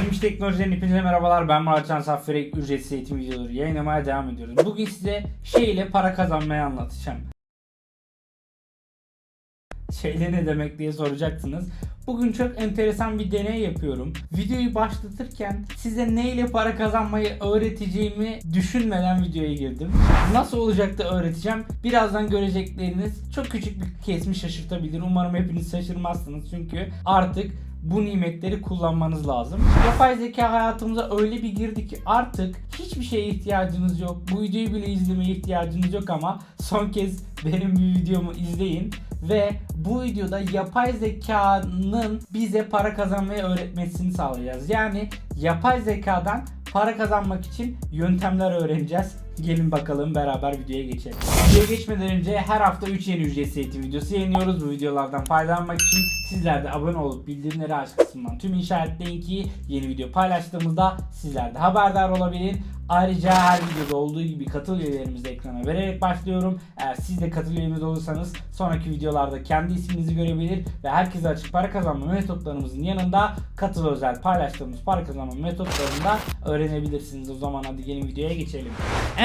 Benim iş teknolojiden hepinize merhabalar. Ben Muratcan Safferek. Ücretsiz eğitim videoları yayınlamaya devam ediyoruz. Bugün size şey ile para kazanmayı anlatacağım. Şeyle ne demek diye soracaksınız. Bugün çok enteresan bir deney yapıyorum. Videoyu başlatırken size ne ile para kazanmayı öğreteceğimi düşünmeden videoya girdim. Nasıl olacak da öğreteceğim. Birazdan görecekleriniz çok küçük bir kesimi şaşırtabilir. Umarım hepiniz şaşırmazsınız. Çünkü artık bu nimetleri kullanmanız lazım. Yapay zeka hayatımıza öyle bir girdi ki artık hiçbir şeye ihtiyacınız yok. Bu videoyu bile izlemeye ihtiyacınız yok ama son kez benim bir videomu izleyin ve bu videoda yapay zekanın bize para kazanmayı öğretmesini sağlayacağız. Yani yapay zekadan para kazanmak için yöntemler öğreneceğiz. Gelin bakalım beraber videoya geçelim. Videoya geçmeden önce her hafta 3 yeni ücretsiz eğitim videosu yayınlıyoruz. Bu videolardan faydalanmak için sizler de abone olup bildirimleri aç kısmından tüm işaretleyin ki yeni video paylaştığımızda sizler de haberdar olabilin. Ayrıca her videoda olduğu gibi katıl üyelerimizi ekrana vererek başlıyorum. Eğer siz de katıl üyemiz olursanız sonraki videolarda kendi isminizi görebilir ve herkese açık para kazanma metotlarımızın yanında katıl özel paylaştığımız para kazanma metotlarını da öğrenebilirsiniz. O zaman hadi gelin videoya geçelim.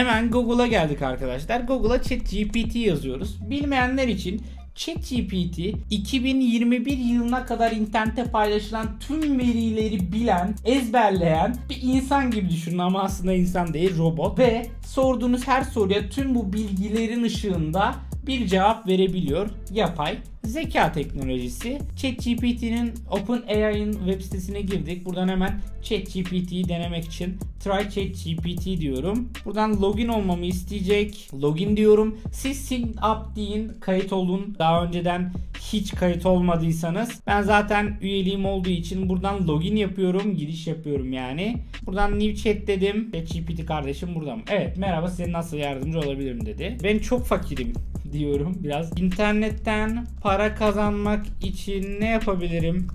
Hemen Google'a geldik arkadaşlar. Google'a ChatGPT yazıyoruz. Bilmeyenler için ChatGPT 2021 yılına kadar internette paylaşılan tüm verileri bilen, ezberleyen bir insan gibi düşünün ama aslında insan değil robot ve sorduğunuz her soruya tüm bu bilgilerin ışığında bir cevap verebiliyor. Yapay zeka teknolojisi. ChatGPT'nin OpenAI'ın web sitesine girdik. Buradan hemen ChatGPT'yi denemek için try ChatGPT diyorum. Buradan login olmamı isteyecek. Login diyorum. Siz sign up deyin. Kayıt olun. Daha önceden hiç kayıt olmadıysanız. Ben zaten üyeliğim olduğu için buradan login yapıyorum. Giriş yapıyorum yani. Buradan new chat dedim. ChatGPT kardeşim burada mı? Evet merhaba size nasıl yardımcı olabilirim dedi. Ben çok fakirim diyorum biraz. İnternetten para kazanmak için ne yapabilirim?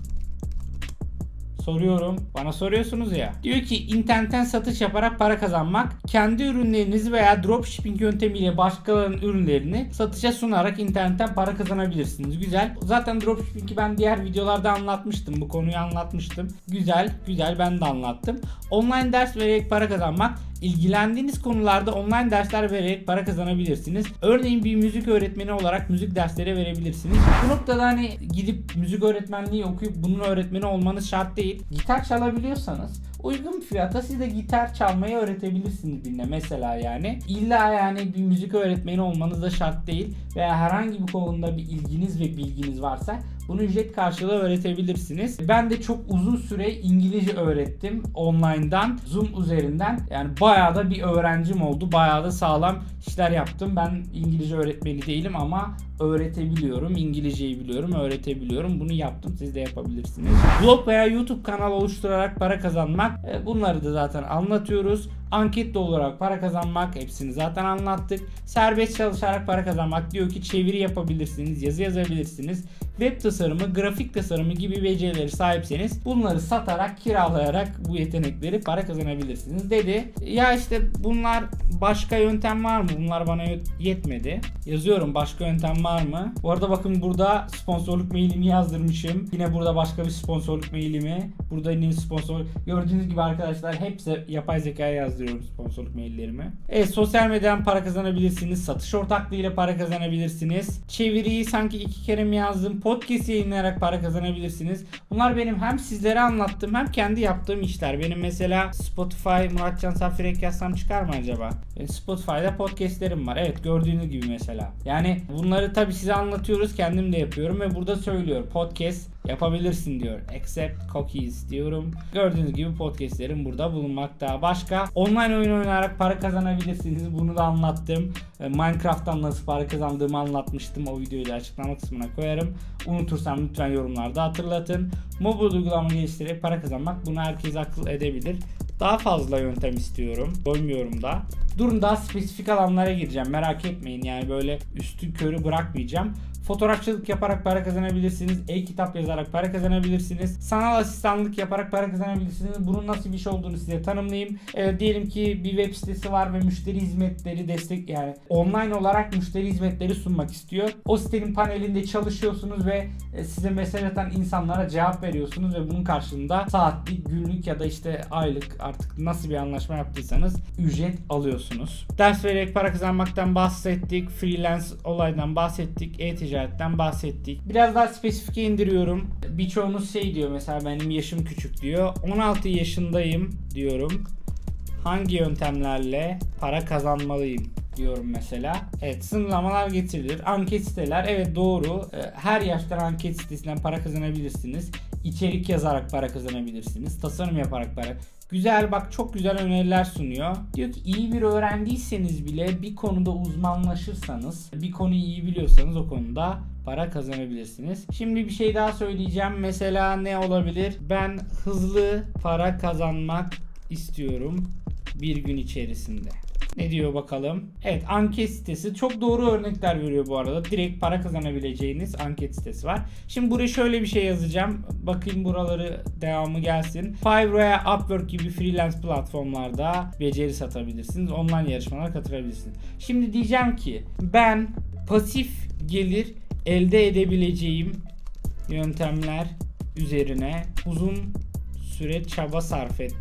Soruyorum. Bana soruyorsunuz ya. Diyor ki internetten satış yaparak para kazanmak, kendi ürünlerinizi veya dropshipping yöntemiyle başkalarının ürünlerini satışa sunarak internetten para kazanabilirsiniz. Güzel. Zaten dropshipping'i ben diğer videolarda anlatmıştım. Bu konuyu anlatmıştım. Güzel, güzel ben de anlattım. Online ders vererek para kazanmak, ilgilendiğiniz konularda online dersler vererek para kazanabilirsiniz. Örneğin bir müzik öğretmeni olarak müzik dersleri verebilirsiniz. Bu noktada hani gidip müzik öğretmenliği okuyup bunun öğretmeni olmanız şart değil. Gitar çalabiliyorsanız uygun fiyata siz gitar çalmayı öğretebilirsiniz birine mesela yani. İlla yani bir müzik öğretmeni olmanız da şart değil veya herhangi bir konuda bir ilginiz ve bilginiz varsa bunu ücret karşılığı öğretebilirsiniz. Ben de çok uzun süre İngilizce öğrettim online'dan, Zoom üzerinden. Yani bayağı da bir öğrencim oldu. Bayağı da sağlam işler yaptım. Ben İngilizce öğretmeni değilim ama öğretebiliyorum. İngilizceyi biliyorum, öğretebiliyorum. Bunu yaptım. Siz de yapabilirsiniz. Blog veya YouTube kanal oluşturarak para kazanmak. e, Bunları da zaten anlatıyoruz. Anket olarak para kazanmak. Hepsini zaten anlattık. Serbest çalışarak para kazanmak. Diyor ki çeviri yapabilirsiniz, yazı yazabilirsiniz. Web tasarımı, grafik tasarımı gibi becerileri sahipseniz bunları satarak, kiralayarak bu yetenekleri para kazanabilirsiniz dedi. Ya işte bunlar başka yöntem var mı? Bunlar bana yet- yetmedi. Yazıyorum başka yöntem var mı? Bu arada bakın burada sponsorluk mailimi yazdırmışım. Yine burada başka bir sponsorluk mailimi. Burada yine sponsor. Gördüğünüz gibi arkadaşlar hepsi yapay zekaya yazdırıyorum sponsorluk maillerimi. Evet sosyal medyadan para kazanabilirsiniz. Satış ortaklığıyla para kazanabilirsiniz. Çeviriyi sanki iki kere mi yazdım? Podcast yayınlayarak para kazanabilirsiniz. Bunlar benim hem sizlere anlattığım hem kendi yaptığım işler. Benim mesela Spotify Muratcan Safirek yazsam çıkar mı acaba? E, Spotify'da podcastlerim var. Evet gördüğünüz gibi mesela. Yani bunları tabii size anlatıyoruz. Kendim de yapıyorum ve burada söylüyor. Podcast yapabilirsin diyor. Accept cookies diyorum. Gördüğünüz gibi podcastlerim burada bulunmakta. Başka online oyun oynayarak para kazanabilirsiniz. Bunu da anlattım. E, Minecraft'tan nasıl para kazandığımı anlatmıştım. O videoyu da açıklama kısmına koyarım. Unutursam lütfen yorumlarda hatırlatın. Mobil uygulama geliştirerek para kazanmak bunu herkes akıl edebilir. Daha fazla yöntem istiyorum. Doymuyorum da. Durun daha spesifik alanlara gireceğim. Merak etmeyin yani böyle üstü körü bırakmayacağım. Fotoğrafçılık yaparak para kazanabilirsiniz. E-kitap yazarak para kazanabilirsiniz. Sanal asistanlık yaparak para kazanabilirsiniz. Bunun nasıl bir şey olduğunu size tanımlayayım. Ee, diyelim ki bir web sitesi var ve müşteri hizmetleri destek yani online olarak müşteri hizmetleri sunmak istiyor. O sitenin panelinde çalışıyorsunuz ve e, size mesaj atan insanlara cevap veriyorsunuz ve bunun karşılığında saatlik, günlük ya da işte aylık artık nasıl bir anlaşma yaptıysanız ücret alıyorsunuz. Ders vererek para kazanmaktan bahsettik. Freelance olaydan bahsettik. E-ticaretten bahsettik. Biraz daha spesifike indiriyorum. Birçoğunuz şey diyor mesela benim yaşım küçük diyor. 16 yaşındayım diyorum. Hangi yöntemlerle para kazanmalıyım? diyorum mesela. Evet sınırlamalar getirilir. Anket siteler evet doğru. Ee, Her yaştan anket sitesinden para kazanabilirsiniz. İçerik yazarak para kazanabilirsiniz. Tasarım yaparak para. Güzel bak çok güzel öneriler sunuyor. Diyor ki iyi bir öğrendiyseniz bile bir konuda uzmanlaşırsanız, bir konuyu iyi biliyorsanız o konuda para kazanabilirsiniz. Şimdi bir şey daha söyleyeceğim. Mesela ne olabilir? Ben hızlı para kazanmak istiyorum bir gün içerisinde. Ne diyor bakalım? Evet anket sitesi çok doğru örnekler veriyor bu arada. Direkt para kazanabileceğiniz anket sitesi var. Şimdi buraya şöyle bir şey yazacağım. Bakayım buraları devamı gelsin. Fiverr Upwork gibi freelance platformlarda beceri satabilirsiniz. Online yarışmalara katılabilirsiniz. Şimdi diyeceğim ki ben pasif gelir elde edebileceğim yöntemler üzerine uzun süre çaba sarf et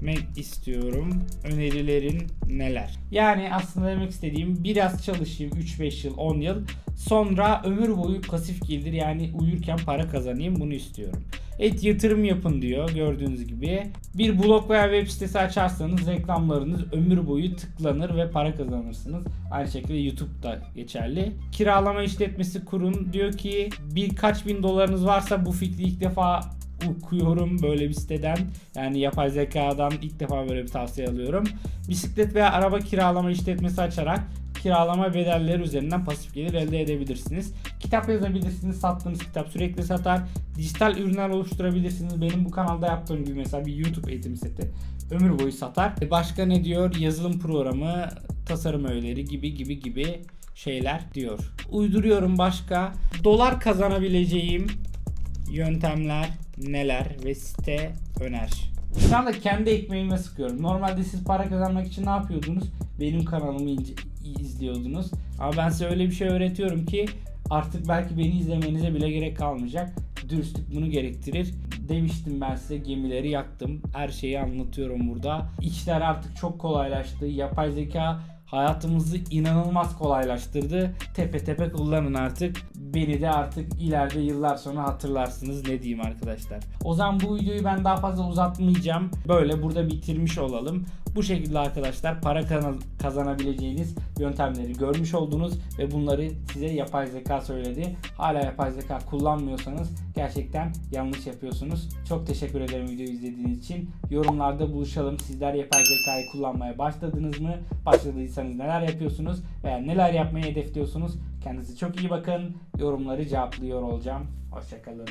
etmek istiyorum. Önerilerin neler? Yani aslında demek istediğim biraz çalışayım 3-5 yıl 10 yıl sonra ömür boyu pasif gelir yani uyurken para kazanayım bunu istiyorum. Evet yatırım yapın diyor gördüğünüz gibi. Bir blog veya web sitesi açarsanız reklamlarınız ömür boyu tıklanır ve para kazanırsınız. Aynı şekilde YouTube'da geçerli. Kiralama işletmesi kurun. Diyor ki birkaç bin dolarınız varsa bu fikri ilk defa okuyorum böyle bir siteden. Yani yapay zekadan ilk defa böyle bir tavsiye alıyorum. Bisiklet veya araba kiralama işletmesi açarak kiralama bedelleri üzerinden pasif gelir elde edebilirsiniz. Kitap yazabilirsiniz. Sattığınız kitap sürekli satar. Dijital ürünler oluşturabilirsiniz. Benim bu kanalda yaptığım gibi mesela bir YouTube eğitim seti ömür boyu satar. E Başka ne diyor? Yazılım programı, tasarım öğeleri gibi gibi gibi şeyler diyor. Uyduruyorum başka. Dolar kazanabileceğim yöntemler neler ve site öner. Şu anda kendi ekmeğime sıkıyorum. Normalde siz para kazanmak için ne yapıyordunuz? Benim kanalımı izliyordunuz. Ama ben size öyle bir şey öğretiyorum ki artık belki beni izlemenize bile gerek kalmayacak. Dürüstlük bunu gerektirir. Demiştim ben size gemileri yaktım. Her şeyi anlatıyorum burada. İşler artık çok kolaylaştı. Yapay zeka hayatımızı inanılmaz kolaylaştırdı. Tepe tepe kullanın artık. Beni de artık ileride yıllar sonra hatırlarsınız ne diyeyim arkadaşlar. O zaman bu videoyu ben daha fazla uzatmayacağım. Böyle burada bitirmiş olalım. Bu şekilde arkadaşlar para kazanabileceğiniz yöntemleri görmüş oldunuz ve bunları size yapay zeka söyledi. Hala yapay zeka kullanmıyorsanız gerçekten yanlış yapıyorsunuz. Çok teşekkür ederim videoyu izlediğiniz için. Yorumlarda buluşalım. Sizler yapay zekayı kullanmaya başladınız mı? Başladıysanız neler yapıyorsunuz veya neler yapmayı hedefliyorsunuz? Kendinize çok iyi bakın. Yorumları cevaplıyor olacağım. Hoşçakalın.